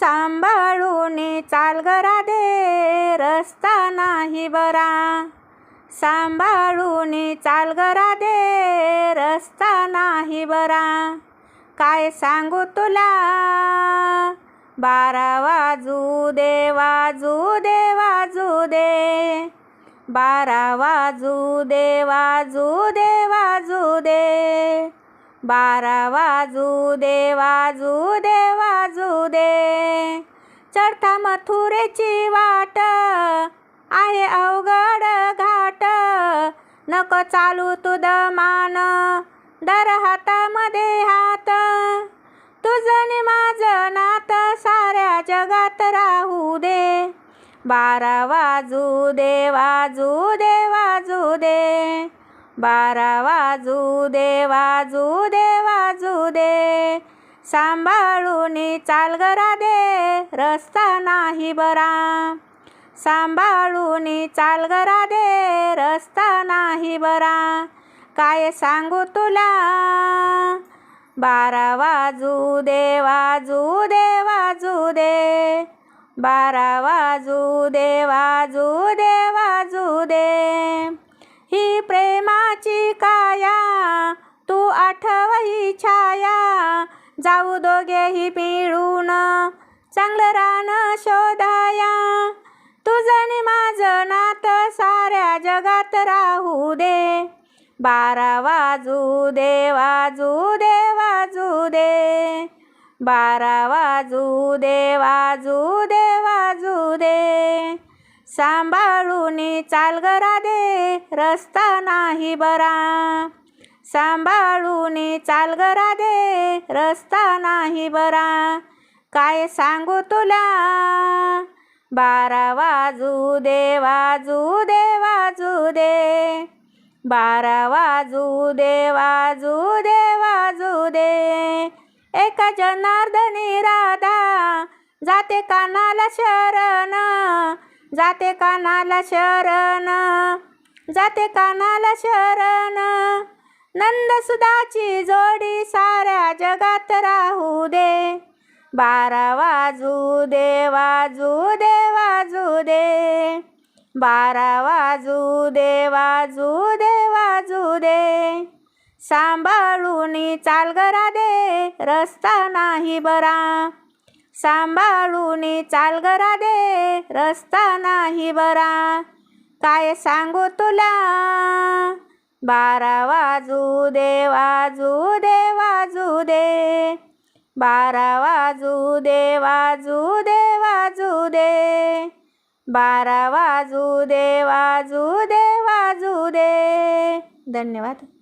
सांभाळून चाल गरा दे रस्ता नाही बरा. सांभाळून चाल गरा दे रस्ता नाही बरा. काय सांगू तुला? बारा वाजू दे वाजू दे वाजू दे. बारा वाजू दे वाजू दे वाजू बारा वाजू दे वाजू दे वाजू दे. चढता मथुरेची वाट आहे अवघड घाट. नको चालू तुद मान दर हातामध्ये हात. तुझं नि माझं नात साऱ्या जगात राहू दे. बारा वाजू दे वाजू दे वाजू दे. बारा वाजू दे वाजू दे वाजू दे. सांभाळून चाल गरा दे रस्ता नाही बरा. सांभाळून चाल गरा दे रस्ता नाही बरा. काय सांगू तुला? बारा वाजू दे वाजू दे वाजू दे. बारा वाजू दे वाजू दे वाजू दे. जाऊ दोघेही पिळून. चांगलं रान शोधाया. तुझं माझं नात साऱ्या जगात राहू दे. बारा वाजू दे वाजू दे वाजू दे. बारा वाजू दे वाजू दे वाजू दे. सांभाळून चालगरा दे रस्ता नाही बरा. सांभाळून चाल गरा दे रस्ता नाही बरा. काय सांगू तुला? बारा वाजू दे वाजू दे वाजू दे. बारा वाजू दे वाजू दे वाजू दे. एका जनार्दनी राधा जाते कानाला शरण. जाते कानाला शरण. जाते कानाला शरण. नंदसुधाची जोडी साऱ्या जगात राहू दे. बारा वाजू दे वाजू दे वाजू दे. बारा वाजू दे वाजू दे वाजू दे. सांभाळून चाल गरा दे रस्ता नाही बरा. सांभाळून चाल गरा दे रस्ता नाही बरा. काय सांगू तुला? बारा वाजू दे वाजू दे वाजू दे. बारा वाजू दे वाजू दे वाजू दे. बारा वाजू दे वाजू दे वाजू दे. धन्यवाद.